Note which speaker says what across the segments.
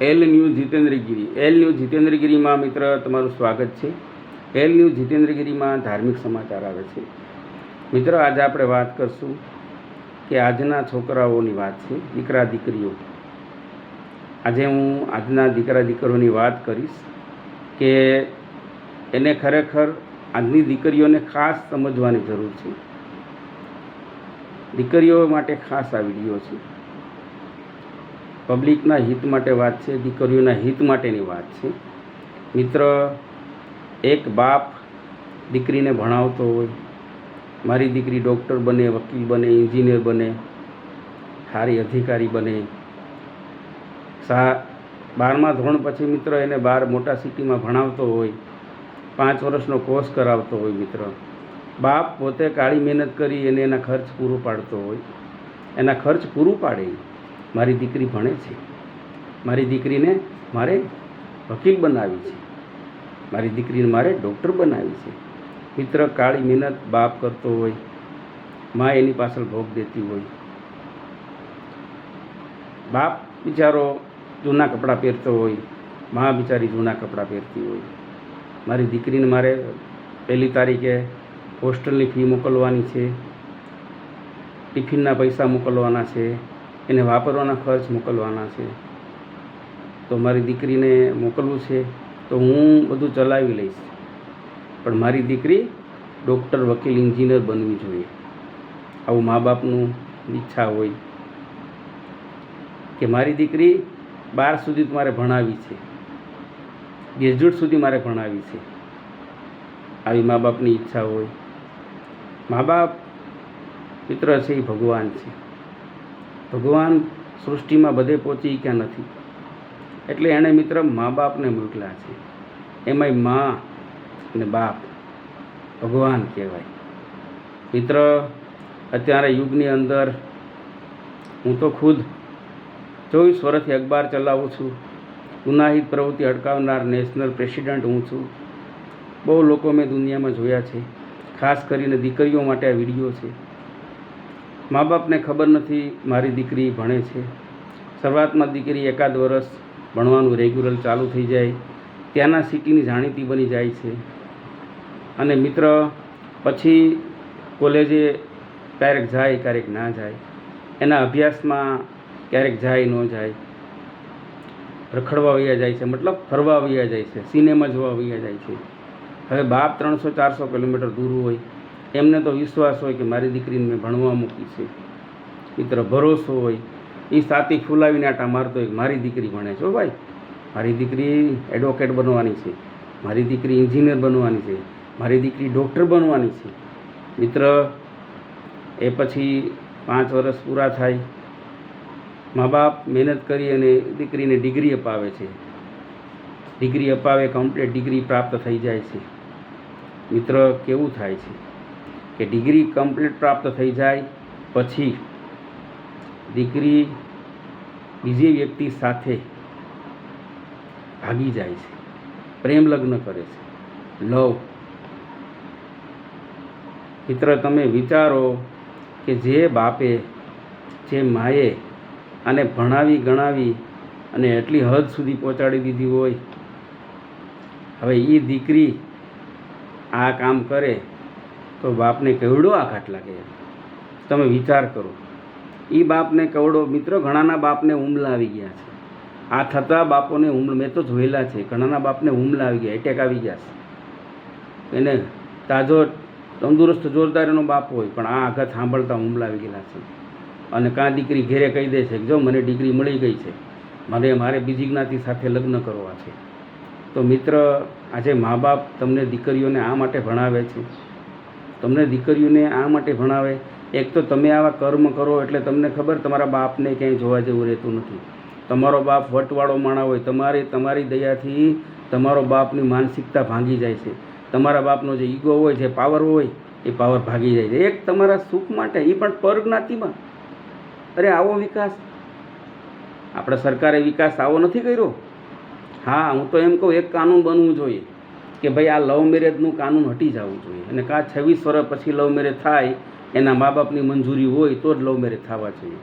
Speaker 1: L news Jitendragiri L news જીતેન્દ્રગીરીમાં મિત્ર તમારું સ્વાગત છે. એલ ન્યૂઝ જીતેન્દ્રગીરીમાં ધાર્મિક સમાચાર આવે છે. મિત્ર, આજે આપણે વાત કરશું કે આજના છોકરાઓની વાત છે, દીકરા દીકરીઓ. આજે હું આજના દીકરા દીકરીઓની વાત કરીશ કે એને ખરેખર આજની દીકરીઓને ખાસ સમજવાની જરૂર છે. દીકરીઓ માટે ખાસ આ વીડિયો છે. પબ્લિકના હિત માટે વાત છે, દીકરીઓના હિત માટેની વાત છે. મિત્ર, એક બાપ દીકરીને ભણાવતો હોય, મારી દીકરી ડૉક્ટર બને, વકીલ બને, એન્જિનિયર બને, સારી અધિકારી બને. સા, બારમા ધોરણ પછી મિત્ર એને બાર મોટા સિટીમાં ભણાવતો હોય, પાંચ વર્ષનો કોર્સ કરાવતો હોય મિત્ર. બાપ પોતે કાળી મહેનત કરી એને એના ખર્ચ પૂરો પાડતો હોય. એના ખર્ચ પૂરું પાડે. મારી દીકરી ભણે છે. મારી દીકરીને મારે વકીલ બનાવી છે. મારી દીકરીને મારે ડૉક્ટર બનાવી છે. મિત્ર કાળી મહેનત બાપ કરતો હોય, મા એની પાછળ ભોગ દેતી હોય. બાપ બિચારો જૂના કપડાં પહેરતો હોય, મા બિચારી જૂના કપડાં પહેરતી હોય. મારી દીકરીને મારે પહેલી તારીખે હોસ્ટેલની ફી મોકલવાની છે. ટિફિનના પૈસા મોકલવાના છે. એને વાપરવાના ખર્ચ મોકલવાના છે. તો મારી દીકરીને મોકલવું છે, તો હું બધું ચલાવી લઈશ. પણ મારી દીકરી ડૉક્ટર, વકીલ, એન્જિનિયર બનવી જોઈએ. આવું મા બાપનું ઈચ્છા હોય કે મારી દીકરી બાર સુધી મારે ભણાવી છે. ગ્રેજ્યુએટ સુધી મારે ભણાવી છે. આવી મા બાપની ઈચ્છા હોય. મા બાપ મિત્ર છે, એ ભગવાન છે. ભગવાન સૃષ્ટિમાં બધે પહોંચી ક્યાં નથી. એટલે એણે મિત્ર મા બાપને મોકલ્યા છે. એમાંય મા અને બાપ ભગવાન કહેવાય. મિત્ર, અત્યારે યુગની અંદર હું તો ખુદ ચોવીસ વર્ષથી અખબાર ચલાવું છું. ગુનાહિત પ્રવૃત્તિ અટકાવનાર નેશનલ પ્રેસિડન્ટ હું છું. બહુ લોકો મેં દુનિયામાં જોયા છે. ખાસ કરીને દીકરીઓ માટે આ વીડિયો છે. મા બાપને ખબર નથી મારી દીકરી ભણે છે. શરૂઆતમાં દીકરી એકાદ વર્ષ ભણવાનું રેગ્યુલર ચાલુ થઈ જાય, ત્યાંના સિટીની જાણીતી બની જાય છે. અને મિત્ર, પછી કોલેજે ક્યારેક જાય, ક્યારેક ના જાય. એના અભ્યાસમાં ક્યારેક જાય, ન જાય. રખડવા વયા જાય છે, મતલબ ફરવા વયા જાય છે, સિનેમા જોવા વયા જાય છે. હવે બાપ ત્રણસો ચારસો કિલોમીટર દૂર હોય એમને તો વિશ્વાસ હોય કે મારી દીકરીને મેં ભણવા મૂકી છે. મિત્ર ભરોસો હોય. એ સાતી ફૂલાવીને આટા મારતો હોય મારી દીકરી ભણે છે. ભાઈ, મારી દીકરી એડવોકેટ બનવાની છે. મારી દીકરી એન્જિનિયર બનવાની છે. મારી દીકરી ડૉક્ટર બનવાની છે. મિત્ર, એ પછી પાંચ વર્ષ પૂરા થાય. મા બાપ મહેનત કરી અને દીકરીને ડિગ્રી અપાવે છે. ડિગ્રી અપાવે કમ્પ્લીટ ડિગ્રી પ્રાપ્ત થઈ જાય છે. મિત્ર, કેવું થાય છે? કે ડિગ્રી કમ્પ્લીટ પ્રાપ્ત થઈ જાય પછી દીકરી બીજી વ્યક્તિ સાથે ભાગી જાય છે, પ્રેમ લગ્ન કરે છે. લવ. મિત્ર, તમે વિચારો કે જે બાપે, જે માએ આને ભણાવી ગણાવી અને એટલી હદ સુધી પહોંચાડી દીધી હોય, હવે એ દીકરી આ કામ કરે તો બાપને કેવડો આઘાત લાગે તમે વિચાર કરો. એ બાપને કવડો, મિત્ર, ઘણાના બાપને હુમલા આવી ગયા છે. આ થતાં બાપોને હુમલ મેં તો જોયેલા છે, ઘણાના બાપને હુમલા આવી ગયા એટેક આવી ગયા છે. એને તાજો, તંદુરસ્ત જોરદાર એનો બાપ હોય, પણ આ આઘાત સાંભળતા હુમલા આવી ગયેલા છે. અને કાં દીકરી ઘેરે કહી દે છે કે, જો, મને ડિગ્રી મળી ગઈ છે. મને, મારે બીજી જ્ઞાતિ સાથે લગ્ન કરવા છે. તો મિત્ર, આજે મા બાપ તમને દીકરીઓને આ માટે ભણાવે છે? તમને દીકરીઓને આ માટે ભણાવે? એક તો તમે આવા કર્મ કરો એટલે તમને ખબર તમારા બાપને ક્યાંય જોવા જેવું રહેતું નથી. તમારો બાપ વટવાળો માણા હોય, તમારી તમારી દયાથી તમારો બાપની માનસિકતા ભાંગી જાય છે. તમારા બાપનો જે ઈગો હોય, જે પાવર હોય, એ પાવર ભાગી જાય છે. એક તમારા સુખ માટે એ પણ પરજ્ઞાતિમાં. અરે, આવો વિકાસ. આપણે સરકારે વિકાસ આવો નથી કર્યો? હા, હું તો એમ કહું, એક કાનૂન બનવું જોઈએ. કે ભાઈ આ લવ મેરેજનું કાનૂન હટી જવું જોઈએ. અને કાં છવ્વીસ વર્ષ પછી લવ મેરેજ થાય, એના મા બાપની મંજૂરી હોય, તો જ લવ મેરેજ થવા જોઈએ.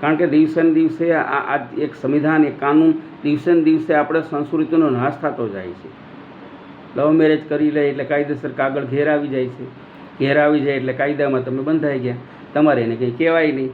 Speaker 1: કારણ કે દિવસે ને દિવસે આ એક સંવિધાન, એક કાનૂન, દિવસે ને દિવસે આપણે સંસ્કૃતિનો નાશ થતો જાય છે. લવ મેરેજ કરી લે એટલે કાયદેસર કાગળ ઘેર આવી જાય છે. ઘેર આવી જાય એટલે કાયદામાં તમે બંધાઈ ગયા. તમારે એને કંઈ કહેવાય નહીં.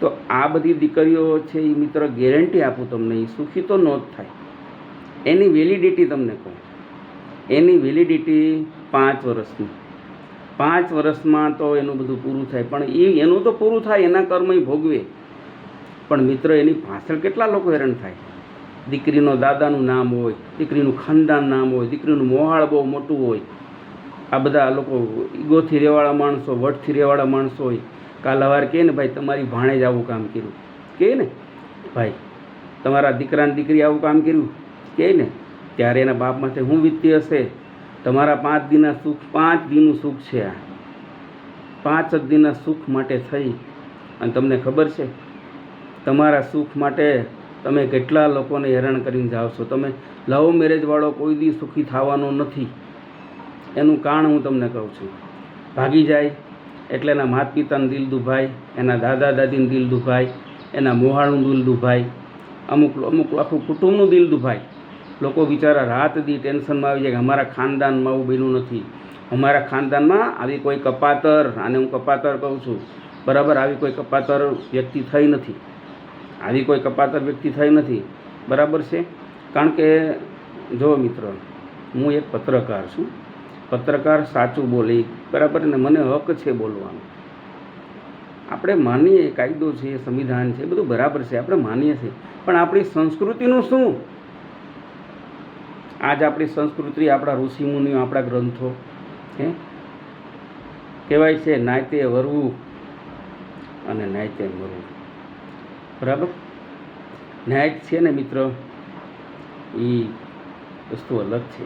Speaker 1: તો આ બધી દીકરીઓ છે એ મિત્ર ગેરંટી આપું તમને, એ સુખી તો ન જ થાય. એની વેલિડિટી તમને કહું. એની વેલિડિટી પાંચ વર્ષની. પાંચ વર્ષમાં તો એનું બધું પૂરું થાય, પણ એ, એનું તો પૂરું થાય, એના કર્મ ભોગવે. પણ મિત્ર, એની પાછળ કેટલા લોકો હેરાન થાય? દીકરીનો દાદાનું નામ હોય, દીકરીનું ખાનદાન નામ હોય, દીકરીનું મોહાળ બહુ મોટું હોય. આ બધા લોકો ઈગોથી રહેવાળા માણસો વટથી રહેવાળા માણસો હોય. કાલ સવારે કહે ને, ભાઈ, તમારી ભાણે જ આવું કામ કર્યું. કહે ને, ભાઈ, તમારા દીકરાને દીકરી આવું કામ કર્યું? કહે ને ત્યારે એના બાપ માટે શું વીતતી હશે? તમારા પાંચ દિનના સુખ, પાંચ દિનનું સુખ છે આ. પાંચ જ દિનના સુખ માટે થઈ. અને તમને ખબર છે, તમારા સુખ માટે તમે કેટલા લોકોને હેરાન કરીને જાઓ તમે લવ મેરેજવાળો કોઈ દી સુખી થવાનો નથી. એનું કારણ હું તમને કહું છું. ભાગી જાય, એટલે એના માતા પિતાનું દિલ દુભાય, એના દાદા દાદીનું દિલ દુભાય, એના મોહાળનું દિલ દુભાય, અમુક અમુક આખું કુટુંબનું દિલ દુભાય. લોકો બિચારા રાત દી ટેન્શનમાં આવી જાય કે અમારા ખાનદાનમાં આવું બન્યું નથી. અમારા ખાનદાનમાં આવી કોઈ કપાતર, આને હું કપાતર કહું છું, બરાબર, આવી કોઈ કપાતર વ્યક્તિ થઈ નથી. આવી કોઈ કપાતર વ્યક્તિ થઈ નથી. બરાબર છે? કારણ કે જો મિત્ર, હું એક પત્રકાર છું. પત્રકાર સાચું બોલે, બરાબર ને મને હક છે બોલવાનો. આપણે માનીએ, કાયદો છે, સંવિધાન છે બધું બરાબર છે, આપણે માનીએ છીએ. પણ આપણી સંસ્કૃતિનું શું? આજ આપણી સંસ્કૃતિ, આપણા ઋષિમુનિઓ, આપણા ગ્રંથો, હે? કહેવાય છે નાયતે વરવું અને નાયતે મરવું બરાબર? ન્યાય છે ને મિત્ર? એ વસ્તુ અલગ છે.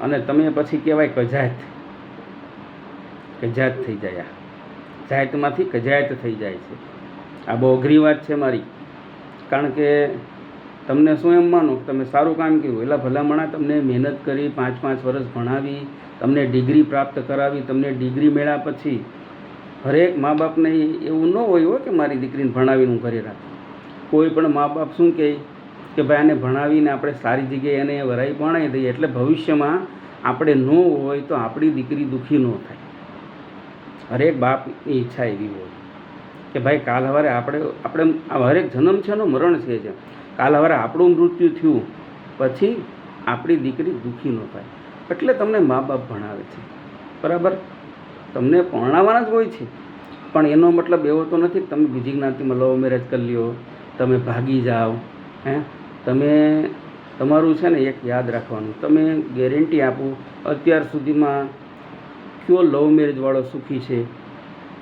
Speaker 1: અને તમે પછી કહેવાય કજાયત કજાયત થઈ જાય. આ જાયતમાંથી કજાયત થઈ જાય છે. આ બહુ અઘરી વાત છે મારી. કારણ કે તમને શું એમ માનો કે તમે સારું કામ કર્યું? એટલે ભલામણા તમને મહેનત કરી, પાંચ પાંચ વર્ષ ભણાવી, તમને ડિગ્રી પ્રાપ્ત કરાવી, તમને ડિગ્રી મેળ્યા પછી હરેક મા બાપને એવું ન હોય હોય કે મારી દીકરીને ભણાવીને હું ઘરે રાખું. કોઈ પણ મા બાપ શું કહે કે ભાઈ આને ભણાવીને આપણે સારી જગ્યાએ એને વરાઈ ભણાવી દઈએ એટલે ભવિષ્યમાં આપણે ન હોય તો આપણી દીકરી દુઃખી ન થાય. હરેક બાપની ઈચ્છા એવી હોય કે ભાઈ કાલ સવારે આપણે આપણે હરેક જન્મ છે ને મરણ છે જ કાલ હવે આપણું મૃત્યુ થયું, પછી આપણી દીકરી દુઃખી ન થાય. એટલે તમને મા બાપ ભણાવે છે. બરાબર? તમને પરણાવવાના જ હોય છે. પણ એનો મતલબ એવો તો નથી તમે બીજી જ્ઞાતિમાં લવ મેરેજ કરી લ્યો, તમે ભાગી જાઓ, હે? તમે, તમારું છે ને એક યાદ રાખવાનું. તમે ગેરંટી આપું. અત્યાર સુધીમાં કયો લવ મેરેજવાળો સુખી છે?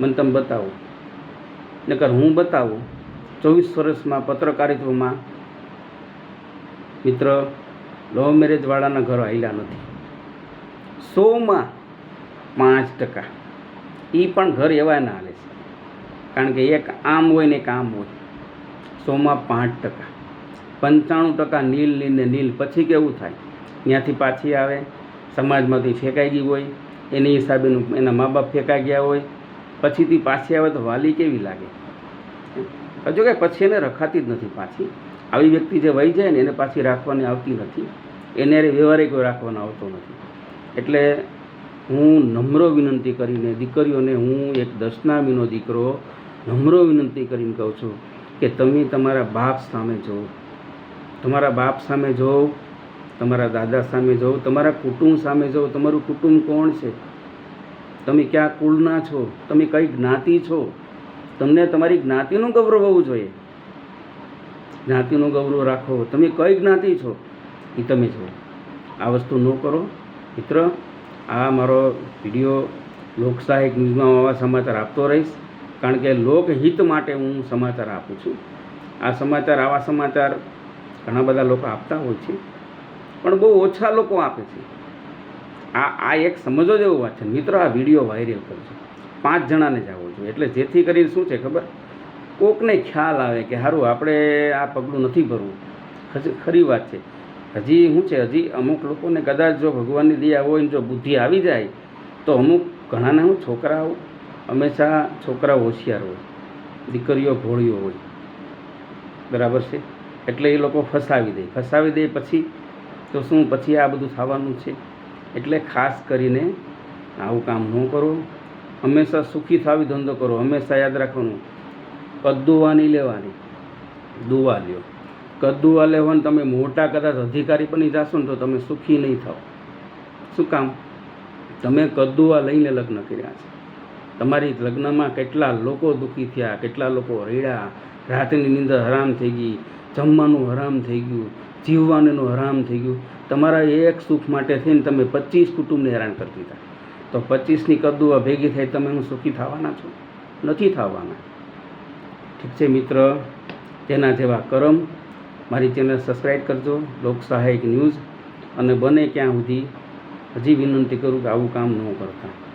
Speaker 1: મને તમે બતાવો. નકર હું બતાવું. ચોવીસ વર્ષમાં પત્રકારિત્વમાં મિત્ર, લવ મેરેજવાળાના ઘરો હાલ્યા નથી. સોમાં પાંચ ટકા. એ પણ ઘર એવા ના હાલે છે. કારણ કે એક આમ હોય ને એક આમ હોય. સોમાં પાંચ ટકા. પંચાણું ટકા નીલ નીલ ને નીલ પછી કેવું થાય? ત્યાંથી પાછી આવે, સમાજમાંથી ફેંકાઈ ગઈ હોય, એની હિસાબેનું એના મા બાપ ફેંકાઈ ગયા હોય, પછીથી પાછી આવે તો વાલી કેવી લાગે? હજુ કે પછી એને રખાતી જ નથી પાછી. આવી વ્યક્તિ જે વહી જાય ને એને પાછી રાખવાની આવતી નથી. એને વ્યવહારે કોઈ રાખવાનો આવતો નથી. એટલે હું નમ્ર વિનંતી કરીને દીકરીઓને હું એક દશનામીનો દીકરો નમ્ર વિનંતી કરીને કહું છું કે તમે તમારા બાપ સામે જુઓ. તમારા બાપ સામે જુઓ, તમારા દાદા સામે જુઓ, તમારા કુટુંબ સામે જુઓ. તમારું કુટુંબ કોણ છે? તમે ક્યાં કુળના છો? તમે કઈ જ્ઞાતિ છો? તમને તમારી જ્ઞાતિનું ગૌરવ હોવું જોઈએ. જ્ઞાતિનું ગૌરવ રાખો. તમે કઈ જ્ઞાતિ છો? એ તમે છો. આ વસ્તુ ન કરો. મિત્ર, આ મારો વીડિયો લોકસાહિક ન્યૂઝમાં આવા સમાચાર આપતો રહીશ. કારણ કે લોકહિત માટે હું સમાચાર આપું છું. આ સમાચાર, આવા સમાચાર ઘણા બધા લોકો આપતા હોય છે. પણ બહુ ઓછા લોકો આપે છે. આ આ એક સમજો જેવું વાત છે. મિત્રો, આ વીડિયો વાયરલ કરજો પાંચ જણાને જ આવવો જોઈએ. એટલે જેથી કરીને શું છે ખબર? કોકને ખ્યાલ આવે કે સારું આપણે આ પગલું નથી ભરવું. ખરી ખરી વાત છે. હજી શું છે, હજી અમુક લોકોને કદાચ જો ભગવાનની દયા હોય ને જો બુદ્ધિ આવી જાય, તો અમુક ઘણાને હું છોકરાઓ હંમેશા છોકરાઓ હોશિયાર હોય, દીકરીઓ ભોળીઓ હોય. બરાબર છે? એટલે એ લોકો ફસાવી દે. ફસાવી દે પછી તો શું, પછી આ બધું થવાનું છે? એટલે ખાસ કરીને આવું કામ ન કરો. હંમેશા સુખી થાવી ધંધો કરો. હંમેશા યાદ રાખવાનું. કદ્દુવા નહીં લેવાની. દુવા લ્યો. કદ્દુવા લેવાનું તમે મોટા કદાચ અધિકારી બની જશો ને તો તમે સુખી નહીં થાઓ. શું કામ? તમે કદ્દુવા લઈને લગ્ન કર્યા છે. તમારી લગ્નમાં કેટલા લોકો દુઃખી થયા, કેટલા લોકો રેડ્યા રાતની નીંદર હરામ થઈ ગઈ, જમવાનું હરામ થઈ ગયું, જીવવાનું હરામ થઈ ગયું. તમારા એક સુખ માટે થઈને તમે પચીસ કુટુંબને હેરાન કરી દીધા. તો પચીસની કદ્દુવા ભેગી થઈ તમે હું સુખી થવાના છો? નથી થવાના. ઠીક છે મિત્ર? તેના જેવા કરમ મારી ચેનલ સબસ્ક્રાઈબ કરજો, લોક સહાયક ન્યૂઝ, અને બને ક્યાં સુધી હજી વિનંતી કરું કે આવું કામ ન કરતા.